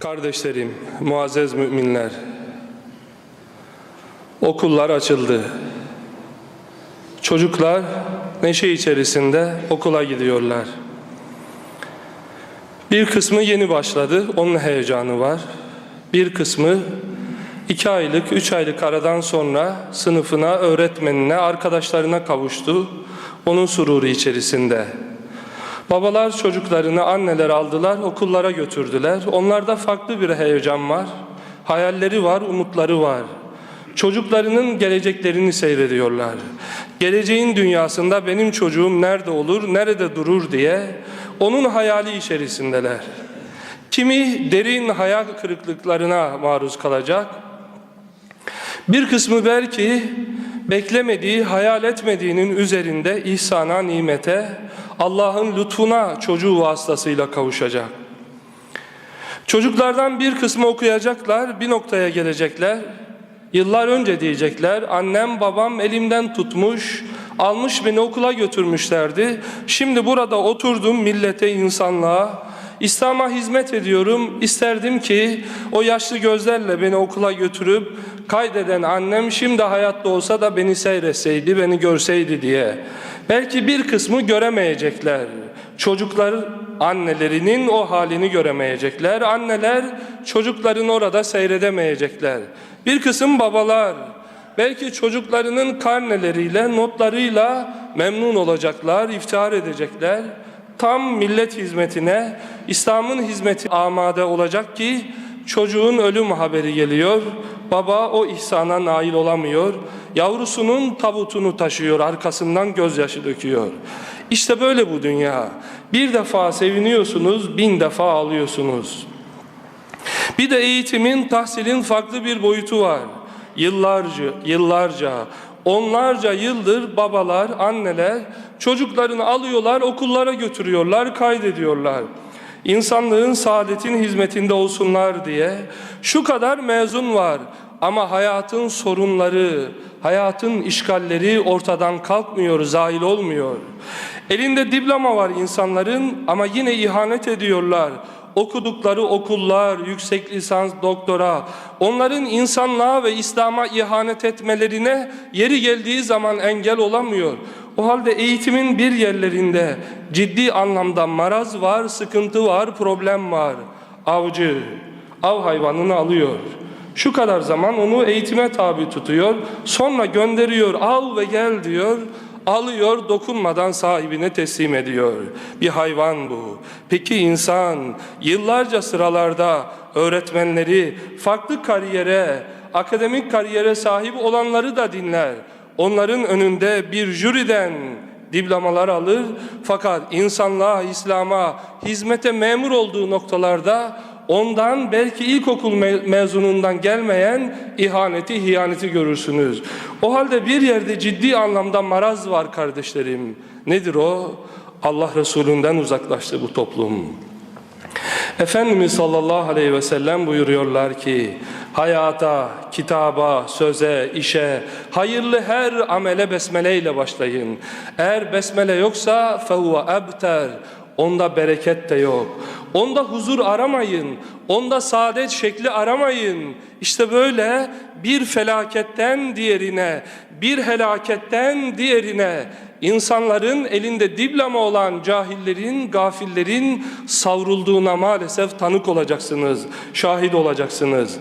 Kardeşlerim, muazzez müminler, okullar açıldı. Çocuklar neşe içerisinde okula gidiyorlar. Bir kısmı yeni başladı, onun heyecanı var. Bir kısmı iki aylık, üç aylık aradan sonra sınıfına, öğretmenine, arkadaşlarına kavuştu. Onun sururu içerisinde. Babalar çocuklarını anneler aldılar, okullara götürdüler. Onlarda farklı bir heyecan var. Hayalleri var, umutları var. Çocuklarının geleceklerini seyrediyorlar. Geleceğin dünyasında benim çocuğum nerede olur, nerede durur diye onun hayali içerisindeler. Kimi derin hayal kırıklıklarına maruz kalacak. Bir kısmı belki beklemediği, hayal etmediğinin üzerinde ihsana, nimete, Allah'ın lütfuna çocuğu vasıtasıyla kavuşacak. Çocuklardan bir kısmı okuyacaklar, bir noktaya gelecekler. Yıllar önce diyecekler, annem babam elimden tutmuş, almış beni okula götürmüşlerdi. Şimdi burada oturdum millete, insanlığa, İslam'a hizmet ediyorum. İsterdim ki o yaşlı gözlerle beni okula götürüp kaydeden annem şimdi hayatta olsa da beni seyretseydi, beni görseydi diye. Belki bir kısmı göremeyecekler. Çocuklar annelerinin o halini göremeyecekler. Anneler çocukların orada seyredemeyecekler. Bir kısım babalar belki çocuklarının karneleriyle, notlarıyla memnun olacaklar, iftihar edecekler. Tam millet hizmetine, İslam'ın hizmeti amade olacak ki çocuğun ölüm haberi geliyor. Baba o ihsana nail olamıyor. Yavrusunun tabutunu taşıyor, arkasından gözyaşı döküyor. İşte böyle bu dünya. Bir defa seviniyorsunuz, bin defa ağlıyorsunuz. Bir de eğitimin, tahsilin farklı bir boyutu var. Yıllarca, yıllarca, onlarca yıldır babalar, anneler çocuklarını alıyorlar, okullara götürüyorlar, kaydediyorlar. İnsanlığın saadetin hizmetinde olsunlar diye şu kadar mezun var ama hayatın sorunları, hayatın işgalleri ortadan kalkmıyor, zahil olmuyor. Elinde diploma var insanların ama yine ihanet ediyorlar okudukları okullar, yüksek lisans, doktora, onların insanlığa ve İslam'a ihanet etmelerine yeri geldiği zaman engel olamıyor. O halde eğitimin bir yerlerinde ciddi anlamda maraz var, sıkıntı var, problem var. Avcı, av hayvanını alıyor. Şu kadar zaman onu eğitime tabi tutuyor. Sonra gönderiyor, al ve gel diyor alıyor dokunmadan sahibine teslim ediyor. Bir hayvan bu. Peki insan yıllarca sıralarda öğretmenleri farklı kariyere, akademik kariyere sahip olanları da dinler. Onların önünde bir jüriden diplomalar alır fakat insanlığa, İslam'a, hizmete memur olduğu noktalarda ondan belki ilkokul mezunundan gelmeyen ihaneti, hiyaneti görürsünüz. O halde bir yerde ciddi anlamda maraz var kardeşlerim. Nedir o? Allah Resulü'nden uzaklaştı bu toplum. Efendimiz sallallahu aleyhi ve sellem buyuruyorlar ki hayata, kitaba, söze, işe, hayırlı her amele besmele ile başlayın. Eğer besmele yoksa fehuve ebter. Onda bereket de yok. Onda huzur aramayın. Onda saadet şekli aramayın. İşte böyle bir felaketten diğerine, bir helaketten diğerine insanların elinde diploma olan cahillerin, gafillerin savrulduğuna maalesef tanık olacaksınız, şahit olacaksınız.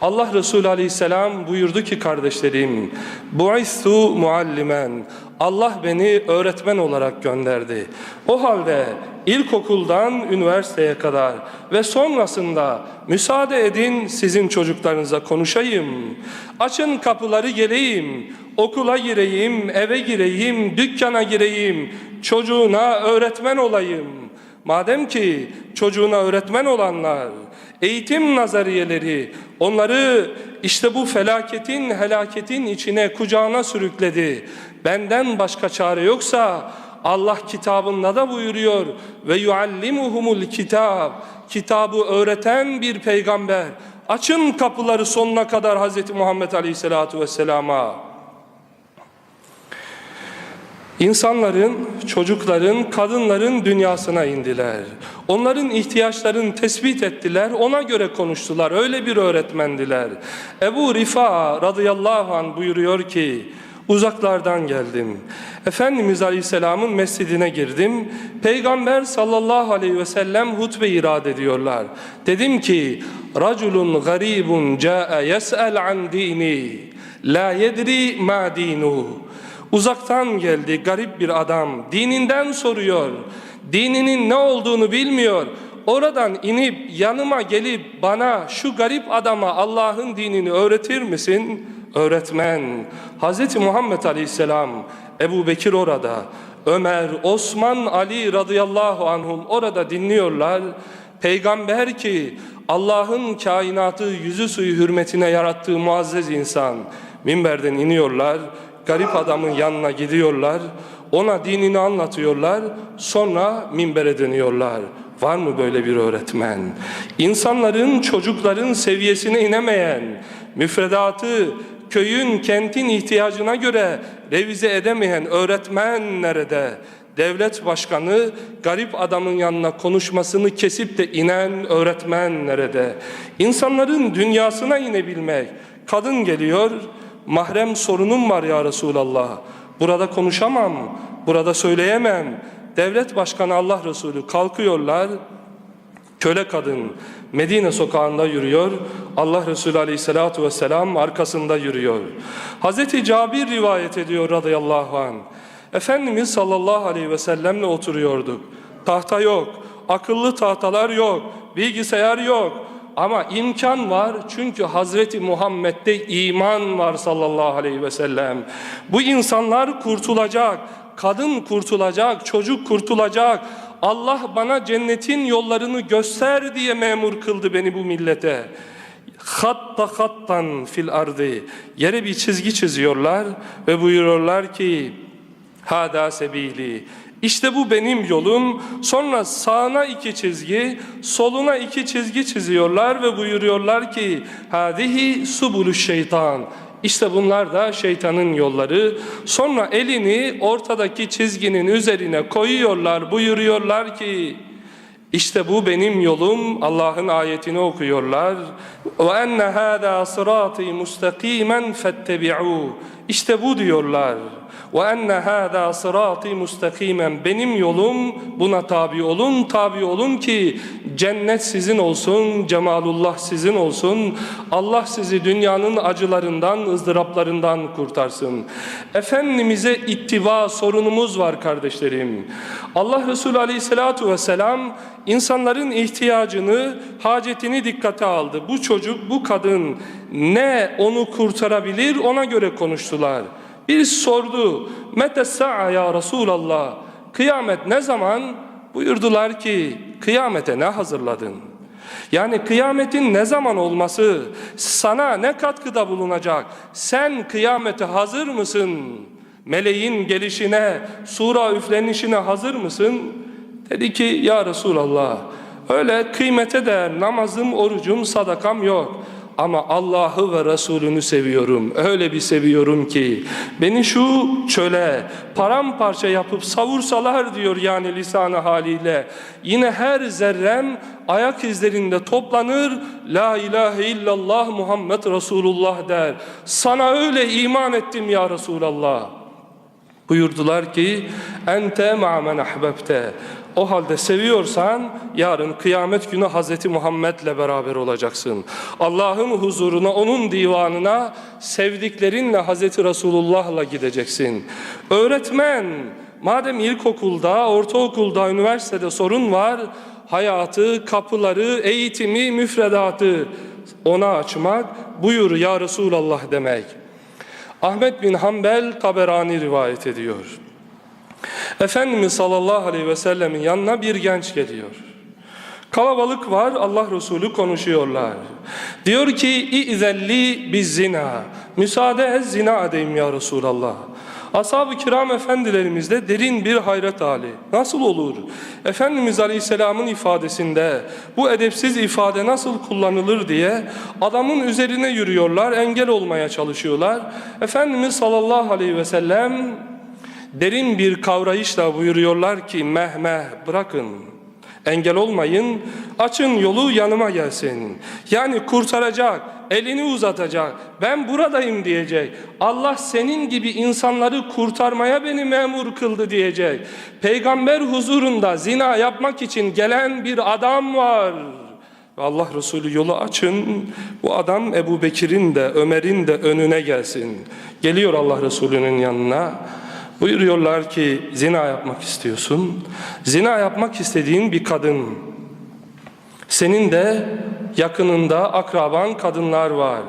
Allah Resulü Aleyhisselam buyurdu ki kardeşlerim, Bu'istu muallimen. Allah beni öğretmen olarak gönderdi. O halde ilkokuldan üniversiteye kadar ve sonrasında müsaade edin sizin çocuklarınıza konuşayım. Açın kapıları geleyim, okula gireyim, eve gireyim, dükkana gireyim, çocuğuna öğretmen olayım. Madem ki çocuğuna öğretmen olanlar, eğitim nazariyeleri onları işte bu felaketin, helaketin içine kucağına sürükledi. Benden başka çare yoksa Allah kitabında da buyuruyor ve yuallimuhumul kitab kitabı öğreten bir peygamber açın kapıları sonuna kadar Hz. Muhammed Aleyhisselatü Vesselam'a İnsanların, çocukların, kadınların dünyasına indiler. Onların ihtiyaçlarını tespit ettiler, ona göre konuştular. Öyle bir öğretmendiler. Ebu Rifa radıyallahu anh buyuruyor ki, uzaklardan geldim. Efendimiz Aleyhisselam'ın mescidine girdim. Peygamber sallallahu aleyhi ve sellem hutbe irad ediyorlar. Dedim ki, Raculun garibun ca'e yes'el an dini, la yedri ma dinuhu. Uzaktan geldi garip bir adam. Dininden soruyor. Dininin ne olduğunu bilmiyor. Oradan inip yanıma gelip bana şu garip adama Allah'ın dinini öğretir misin? Öğretmen. Hz. Muhammed Aleyhisselam, Ebu Bekir orada. Ömer, Osman, Ali radıyallahu anhum orada dinliyorlar. Peygamber ki Allah'ın kainatı yüzü suyu hürmetine yarattığı muazzez insan. Minberden iniyorlar garip adamın yanına gidiyorlar, ona dinini anlatıyorlar, sonra minbere dönüyorlar. Var mı böyle bir öğretmen? İnsanların, çocukların seviyesine inemeyen, müfredatı, köyün, kentin ihtiyacına göre revize edemeyen öğretmen nerede? Devlet başkanı garip adamın yanına konuşmasını kesip de inen öğretmen nerede? İnsanların dünyasına inebilmek. Kadın geliyor, mahrem sorunum var ya Resulallah. Burada konuşamam, burada söyleyemem. Devlet başkanı Allah Resulü kalkıyorlar. Köle kadın Medine sokağında yürüyor. Allah Resulü aleyhissalatu vesselam arkasında yürüyor. Hazreti Cabir rivayet ediyor radıyallahu anh. Efendimiz sallallahu aleyhi ve sellemle oturuyorduk. Tahta yok, akıllı tahtalar yok, bilgisayar yok. Ama imkan var çünkü Hazreti Muhammed'de iman var sallallahu aleyhi ve sellem. Bu insanlar kurtulacak, kadın kurtulacak, çocuk kurtulacak. Allah bana cennetin yollarını göster diye memur kıldı beni bu millete. Hatta hattan fil ardı. Yere bir çizgi çiziyorlar ve buyuruyorlar ki Hada sebili. İşte bu benim yolum. Sonra sağına iki çizgi, soluna iki çizgi çiziyorlar ve buyuruyorlar ki hadihi subulu şeytan. İşte bunlar da şeytanın yolları. Sonra elini ortadaki çizginin üzerine koyuyorlar, buyuruyorlar ki işte bu benim yolum. Allah'ın ayetini okuyorlar. Ve enne hâzâ sırâtî mustakîmen fettebi'û. İşte bu diyorlar. Ve enne hâzâ sırâtî mustakîmen. Benim yolum buna tabi olun, tabi olun ki cennet sizin olsun, cemalullah sizin olsun. Allah sizi dünyanın acılarından, ızdıraplarından kurtarsın. Efendimiz'e ittiba sorunumuz var kardeşlerim. Allah Resulü Aleyhisselatü Vesselam insanların ihtiyacını, hacetini dikkate aldı. Bu çocuk, bu kadın ne onu kurtarabilir ona göre konuştular. Birisi sordu, Mete sa'a ya Resulallah, kıyamet ne zaman? Buyurdular ki, kıyamete ne hazırladın? Yani kıyametin ne zaman olması sana ne katkıda bulunacak? Sen kıyamete hazır mısın? Meleğin gelişine, sura üflenişine hazır mısın? Dedi ki ya Resulallah öyle kıymete değer namazım, orucum, sadakam yok. Ama Allah'ı ve Resulünü seviyorum. Öyle bir seviyorum ki beni şu çöle paramparça yapıp savursalar diyor yani lisanı haliyle. Yine her zerrem ayak izlerinde toplanır. La ilahe illallah Muhammed Resulullah der. Sana öyle iman ettim ya Resulallah. Buyurdular ki ente ma'men ahbebte. O halde seviyorsan yarın kıyamet günü Hazreti Muhammed'le beraber olacaksın. Allah'ın huzuruna, onun divanına sevdiklerinle Hazreti Resulullah'la gideceksin. Öğretmen, madem ilkokulda, ortaokulda, üniversitede sorun var, hayatı, kapıları, eğitimi, müfredatı ona açmak, buyur ya Resulallah demek. Ahmet bin Hanbel Taberani rivayet ediyor. Efendimiz sallallahu aleyhi ve sellemin yanına bir genç geliyor. Kalabalık var, Allah Resulü konuşuyorlar. Diyor ki, İ'zelli biz zina. Müsaade et zina edeyim ya Resulallah. Ashab-ı kiram efendilerimizde derin bir hayret hali. Nasıl olur? Efendimiz Aleyhisselam'ın ifadesinde bu edepsiz ifade nasıl kullanılır diye adamın üzerine yürüyorlar, engel olmaya çalışıyorlar. Efendimiz sallallahu aleyhi ve sellem derin bir kavrayışla buyuruyorlar ki mehmeh bırakın. Engel olmayın, açın yolu yanıma gelsin. Yani kurtaracak, elini uzatacak, ben buradayım diyecek. Allah senin gibi insanları kurtarmaya beni memur kıldı diyecek. Peygamber huzurunda zina yapmak için gelen bir adam var. Allah Resulü yolu açın. Bu adam Ebu Bekir'in de Ömer'in de önüne gelsin. Geliyor Allah Resulü'nün yanına. Buyuruyorlar ki zina yapmak istiyorsun. Zina yapmak istediğin bir kadın. Senin de yakınında akraban kadınlar var.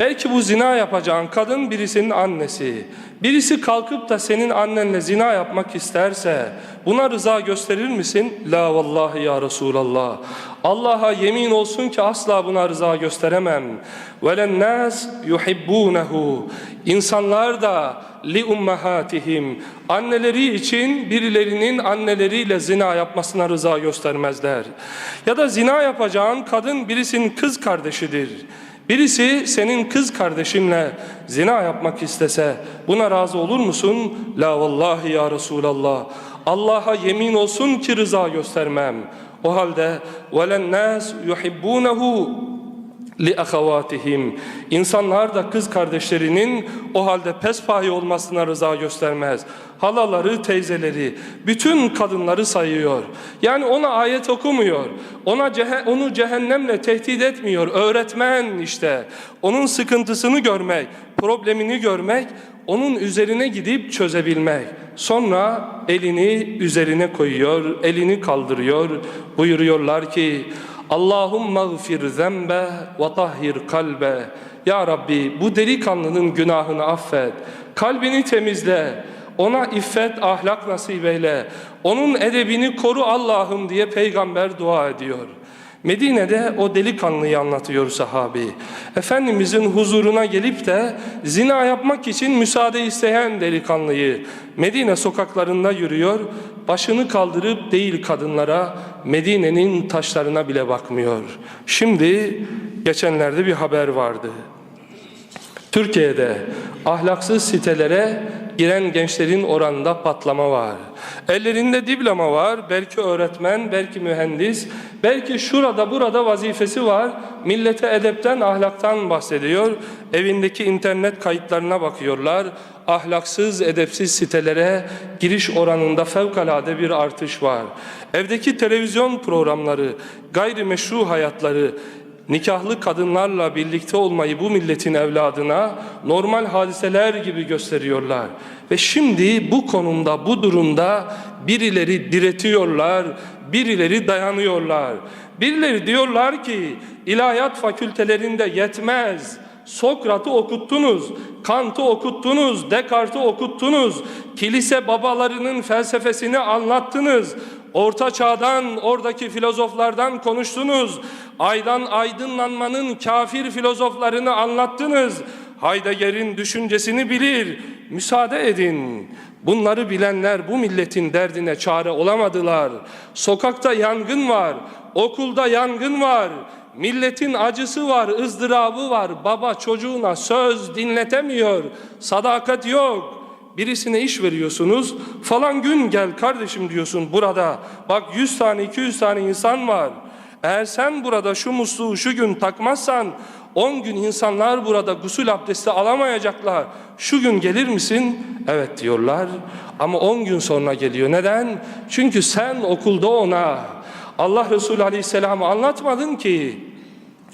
Belki bu zina yapacağın kadın birisinin annesi. Birisi kalkıp da senin annenle zina yapmak isterse buna rıza gösterir misin? La vallahi ya Resulallah. Allah'a yemin olsun ki asla buna rıza gösteremem. Velen nas yuhibbunehu. İnsanlar da li ummahatihim. Anneleri için birilerinin anneleriyle zina yapmasına rıza göstermezler. Ya da zina yapacağın kadın birisinin kız kardeşidir. Birisi senin kız kardeşinle zina yapmak istese buna razı olur musun? La vallahi ya Resulallah. Allah'a yemin olsun ki rıza göstermem. O halde nas yuhibbunehu li ahavatihim. İnsanlar da kız kardeşlerinin o halde pespahi olmasına rıza göstermez. Halaları, teyzeleri, bütün kadınları sayıyor. Yani ona ayet okumuyor. Ona cehe- onu cehennemle tehdit etmiyor. Öğretmen işte. Onun sıkıntısını görmek, problemini görmek, onun üzerine gidip çözebilmek. Sonra elini üzerine koyuyor, elini kaldırıyor. Buyuruyorlar ki Allahümme gfir zembe ve tahhir kalbe. Ya Rabbi bu delikanlının günahını affet. Kalbini temizle. Ona iffet, ahlak nasip eyle. Onun edebini koru Allah'ım diye peygamber dua ediyor. Medine'de o delikanlıyı anlatıyor sahabi. Efendimizin huzuruna gelip de zina yapmak için müsaade isteyen delikanlıyı Medine sokaklarında yürüyor. Başını kaldırıp değil kadınlara Medine'nin taşlarına bile bakmıyor. Şimdi geçenlerde bir haber vardı. Türkiye'de ahlaksız sitelere giren gençlerin oranında patlama var. Ellerinde diploma var, belki öğretmen, belki mühendis, belki şurada burada vazifesi var. Millete edepten, ahlaktan bahsediyor. Evindeki internet kayıtlarına bakıyorlar. Ahlaksız, edepsiz sitelere giriş oranında fevkalade bir artış var. Evdeki televizyon programları, gayrimeşru hayatları, nikahlı kadınlarla birlikte olmayı bu milletin evladına normal hadiseler gibi gösteriyorlar. Ve şimdi bu konumda, bu durumda birileri diretiyorlar, birileri dayanıyorlar. Birileri diyorlar ki ilahiyat fakültelerinde yetmez. Sokrat'ı okuttunuz, Kant'ı okuttunuz, Descartes'i okuttunuz, kilise babalarının felsefesini anlattınız. Orta çağdan, oradaki filozoflardan konuştunuz. Aydan aydınlanmanın kafir filozoflarını anlattınız. Heidegger'in düşüncesini bilir. Müsaade edin. Bunları bilenler bu milletin derdine çare olamadılar. Sokakta yangın var, okulda yangın var. Milletin acısı var, ızdırabı var. Baba çocuğuna söz dinletemiyor. Sadakat yok. Birisine iş veriyorsunuz. Falan gün gel kardeşim diyorsun burada. Bak 100 tane 200 tane insan var. Eğer sen burada şu musluğu şu gün takmazsan 10 gün insanlar burada gusül abdesti alamayacaklar. Şu gün gelir misin? Evet diyorlar. Ama 10 gün sonra geliyor. Neden? Çünkü sen okulda ona Allah Resulü Aleyhisselam'ı anlatmadın ki.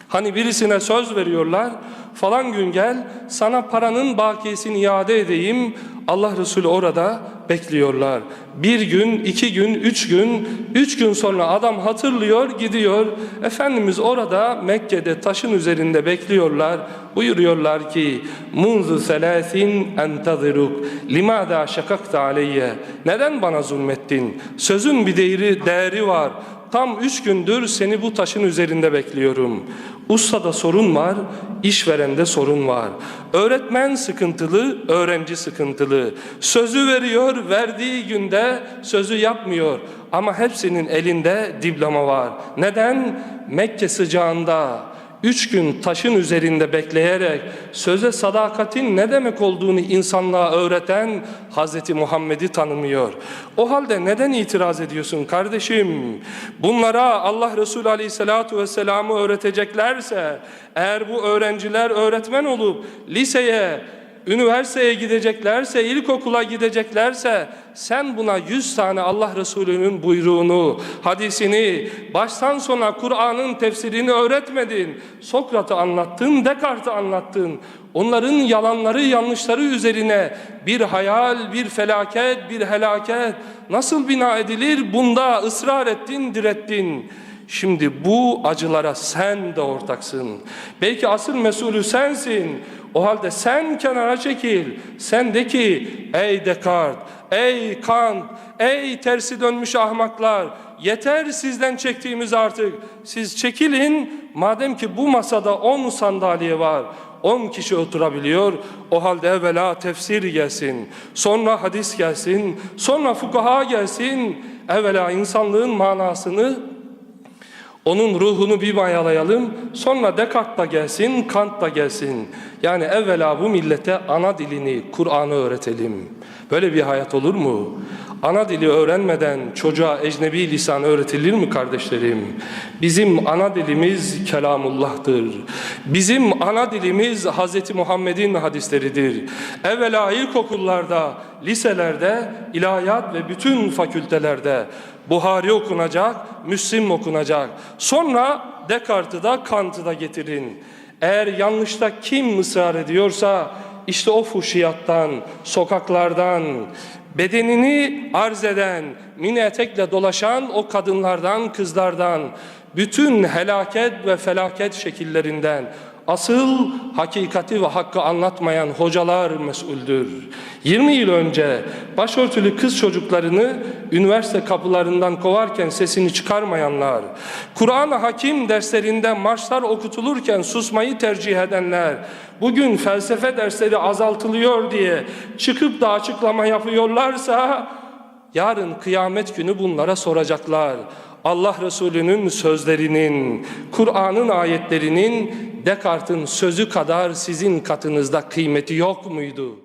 Hani birisine söz veriyorlar. Falan gün gel sana paranın bakiyesini iade edeyim. Allah Resulü orada bekliyorlar. Bir gün, iki gün, üç gün, üç gün sonra adam hatırlıyor, gidiyor. Efendimiz orada Mekke'de taşın üzerinde bekliyorlar. Buyuruyorlar ki, Munzu selasin entaziruk, limada şakakta aleyye. Neden bana zulmettin? Sözün bir değeri, değeri var. Tam üç gündür seni bu taşın üzerinde bekliyorum. Ustada sorun var, işverende sorun var. Öğretmen sıkıntılı, öğrenci sıkıntılı. Sözü veriyor, verdiği günde sözü yapmıyor. Ama hepsinin elinde diploma var. Neden? Mekke sıcağında üç gün taşın üzerinde bekleyerek söze sadakatin ne demek olduğunu insanlığa öğreten Hazreti Muhammed'i tanımıyor. O halde neden itiraz ediyorsun kardeşim? Bunlara Allah Resulü Aleyhisselatü Vesselam'ı öğreteceklerse, eğer bu öğrenciler öğretmen olup liseye, üniversiteye gideceklerse, ilkokula gideceklerse sen buna yüz tane Allah Resulü'nün buyruğunu, hadisini, baştan sona Kur'an'ın tefsirini öğretmedin. Sokrat'ı anlattın, Descartes'i anlattın. Onların yalanları, yanlışları üzerine bir hayal, bir felaket, bir helaket nasıl bina edilir? Bunda ısrar ettin, direttin. Şimdi bu acılara sen de ortaksın. Belki asıl mesulü sensin. O halde sen kenara çekil. Sen de ki ey Descartes, ey Kant, ey tersi dönmüş ahmaklar. Yeter sizden çektiğimiz artık. Siz çekilin. Madem ki bu masada 10 sandalye var. 10 kişi oturabiliyor. O halde evvela tefsir gelsin. Sonra hadis gelsin. Sonra fukaha gelsin. Evvela insanlığın manasını onun ruhunu bir mayalayalım. Sonra Descartes da gelsin, Kant da gelsin. Yani evvela bu millete ana dilini, Kur'an'ı öğretelim. Böyle bir hayat olur mu? Ana dili öğrenmeden çocuğa ecnebi lisan öğretilir mi kardeşlerim? Bizim ana dilimiz kelamullah'tır. Bizim ana dilimiz Hz. Muhammed'in hadisleridir. Evvela ilkokullarda, liselerde, ilahiyat ve bütün fakültelerde Buhari okunacak, Müslim okunacak. Sonra Descartes'i da Kant'ı da getirin. Eğer yanlışta kim ısrar ediyorsa işte o fuşiyattan, sokaklardan, bedenini arz eden, mini etekle dolaşan o kadınlardan, kızlardan, bütün helaket ve felaket şekillerinden Asıl hakikati ve hakkı anlatmayan hocalar mesuldür. 20 yıl önce başörtülü kız çocuklarını üniversite kapılarından kovarken sesini çıkarmayanlar, Kur'an-ı Hakim derslerinde marşlar okutulurken susmayı tercih edenler, bugün felsefe dersleri azaltılıyor diye çıkıp da açıklama yapıyorlarsa yarın kıyamet günü bunlara soracaklar. Allah Resulü'nün sözlerinin, Kur'an'ın ayetlerinin Descartes'in sözü kadar sizin katınızda kıymeti yok muydu?